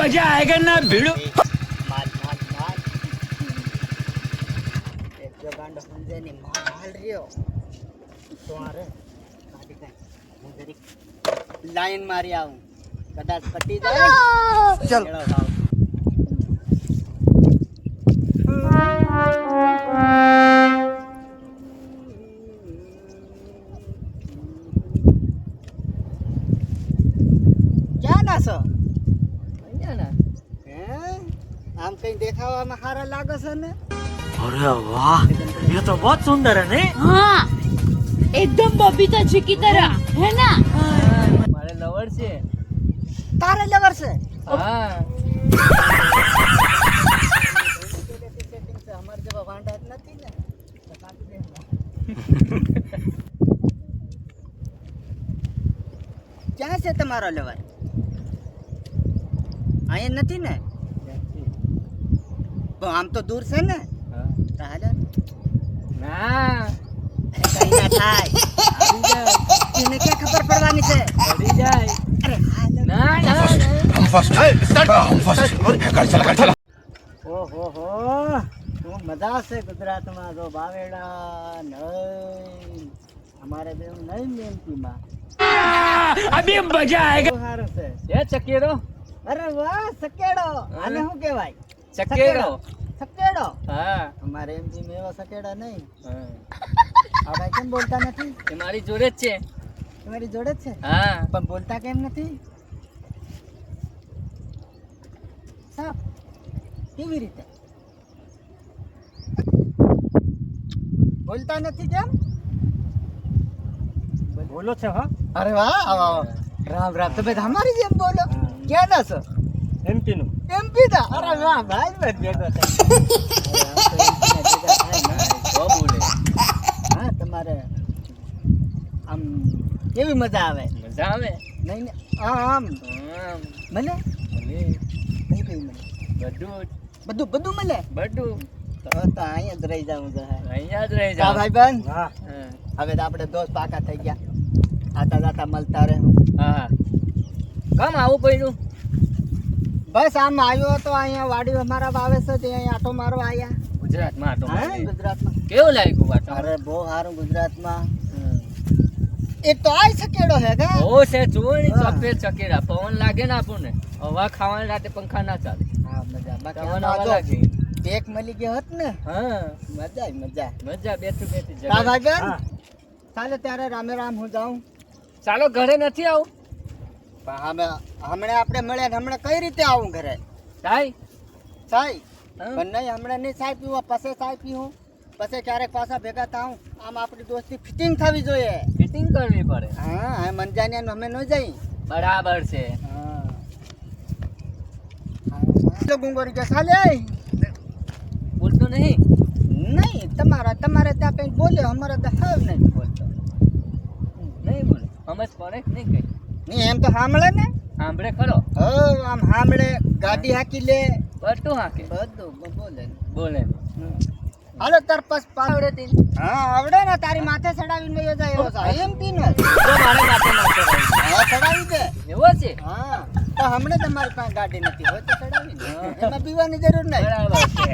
मजा आएगा ना भिड़ो માલ માલ માલ એક જો ગાંડો સમજે ની માલ હાલ રહ્યો તો આ રે ગાડી કાંઈ હું જરીક લાઈન મારી આવું કદાચ પટી જાય ચલ ક્યાં ના છો હે આમ કઈ દેખાવામાં સારા લાગે છે ને अरे वाह ये तो बहुत सुंदर है नहीं हाँ एकदम बबीता जी की तरह है ना મારે લવર છે તારે લેવર છે હા અમારે જેવા વાંડા જ નથી ને તો કાપી દે ને. ક્યાં છે તમારો લેવર અહીંયા નથી ને? પણ આમ તો દૂર છે ને? હાલે ના. કઈ થાય. એને ખબર પડવાની છે? પડી જાય. અરે છે ગુજરાતમાં જો બાવેડા નહીં અમારે તો નહીં મેમતીમાં. અભી મજા આયેગા સારું છે. એ ચકીરો. અરે વાહ સકેડો. આને શું કહેવાય? સકેડો. સકેડો. હા. અમારે એમ જી મેવા સકેડા નહીં. હા. આ ભાઈ કેમ બોલતા નથી? એ મારી જોડે જ છે. તમારી જોડે જ છે? હા. પણ બોલતા કેમ નથી? સાપ કેવી રીતે? બોલતા નથી કેમ? બોલો છે હા. અરે વાહ રામ રામ. તમે તો અમારી જેમ બોલો. ક્યાં ના છો? એમપી નું એમપી દા અરે ના ભાઈ ભેગો થાય. હા તમારે આમ કેવી મજા આવે? મજા આવે? નહીં ને આમ. મને? કઈ કઈ મળે બધું બધું બધું મને? બધું. તો તો અહીંયા જ રહી જાઉં છે. અહીંયા જ રહી જાવ ભાઈ બન હા. હવે તો આપણે દોસ્ત પાકા થઈ ગયા. આતા જાતા મળતા રહે. હા. કેમ આવું પડ્યું. બસ આમ આવ્યો તો અહીંયા વાડી અમારા વાવે છે તે અહીંયા આટો મારવા આવ્યા ગુજરાતમાં આટો હા ગુજરાતમાં. કેવું લાગ્યું વાતો અરે બહુ સારું ગુજરાતમાં. એ તો આય સકેડો હે ગા ઓ છે જોઈ. સફેદ ચકેરા પવન લાગે ને આપણને. હવા ખાવાની રાતે પંખા ના ચાલે. હા મજા. બાકી હવા લાગે. એક મળી ગયો હોત ને હા. મજા આય મજા મજા બેઠું બેઠું. ભાઈ બેન ચાલે ત્યારે રામે રામ હું જાઉં. ચાલો ઘરે નથી આવું. પણ હમણાં આપણે મળ્યા ને હમણાં કઈ રીતે આવું ઘરે? સાઈ? સાઈ? પણ નહીં હમણાં નહીં સાઈ પીવું પછી ચાય પીવું. પછી ક્યારેક પાછા ભેગા થાઉં. આમ આપણી દોસ્તી ફિટિંગ થવી જોઈએ. ફિટિંગ કરવી પડે. હા હા મંજાનિયા અમે ન જઈ. બરાબર છે. હા. ગુંગોરી કે ચાલે બોલતો નહીં? નહીં તમારા તમારે ત્યાં કંઈ બોલ્યો અમારે તો હાવ નહીં બોલતો. નહીં બોલો. સમજ પડે નહીં કઈ? નહીં એમ તો સાંભળે ને? સાંભળે ખરો. હો આમ સાંભળે ગાડી હાકી લે. બધું હાકે. બધું બોલે. બોલે. હાલો તાર પસ પાવડે તી. હા આવડે ને તારી માથે ચડાવીને વયો જાય એવો છે. એમ પી ને. મારે માથે માથે હા ચડાવી દે. એવો છે? હા. તો હમણાં તમારી પાસે ગાડી નથી હોય તો ચડાવી દે. એમાં પીવાની જરૂર નહીં. બરાબર છે.